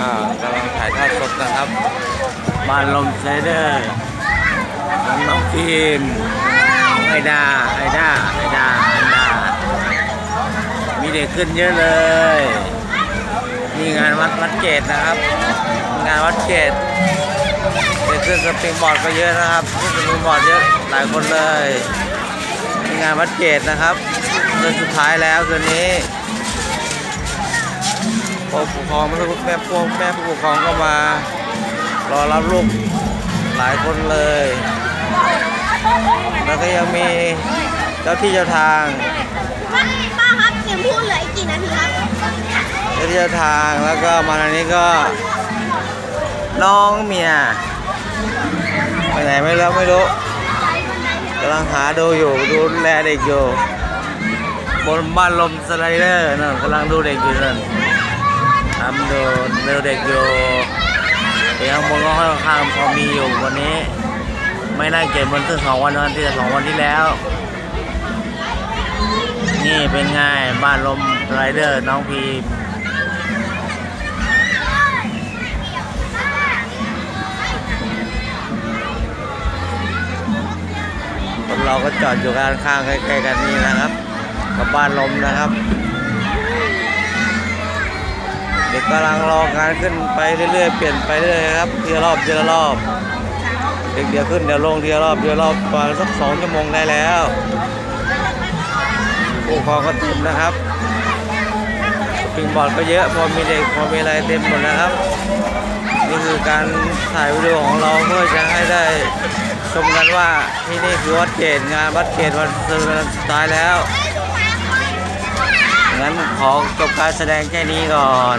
อ่ากำลังถ่ายทอดสดนะครับบ้านลมไซเดอร์น้องน้องฟิล์มไอดาไอดาไอดาไอดามีเด็กขึ้นเยอะเลยมีงานวัดวัดเกตนะครับ งานวัดเกตเด็กขึ้นสปริงบอร์ดก็เยอะนะครับขึ้นสปริงบอร์ดเยอะหลายคนเลยมีงานวัดเกตนะครับเดือนสุดท้ายแล้วคืนนี้ ผู้ปกครองแม่แม่พวกแม่ผู้ปกครองก็มา รอรับลูกหลายคนเลย แล้วก็ยังมีเจ้าที่เจ้าทางป้าป้าครับเสียงพูดเหลืออีกกี่นาทีครับเจ้าที่เจ้าทางแล้วก็มาทางนี้ก็ น้องเมียไปไหนไม่รู้ไม่รู้กำลังหาดูอยู่ดูแลเด็กอยู่บนบ้านลมสไลเดอร์นั่นกำลังดูเด็กอยู่นั่น ทำดูดูเด็กอยู่เดี๋ยวข้างบนก็ค่อนข้างพอมีอยู่วันนี้ ไม่ได้เก็บมันถึงสองวันวันที่สองวันที่แล้ว นี่เป็นไงบ้านลมไรเดอร์น้องพีมคนเราก็จอดอยู่ข้างข้างๆใกล้ๆกันนี่นะครับ กับบ้านลมนะครับ เด็กกำลังรอการขึ้นไปเรื่อยๆเปลี่ยนไปเรื่อยๆครับทีละรอบทีละรอบ เด็กเดี๋ยวขึ้นเดี๋ยวลงทีละรอบทีละรอบประมาณสักสองชั่วโมงได้แล้วผู้ปกครองก็เต็มนะครับปิงบอร์ดก็เยอะพอมีเด็กพอมีอะไรเต็มหมดนะครับนี่คือการถ่ายวิดีโอของเราเพื่อจะให้ได้ชมกันว่าที่นี่คือวัดเกตงานวัดเกตวันสุดท้ายแล้ว งั้นขอจบการแสดงแค่นี้ก่อน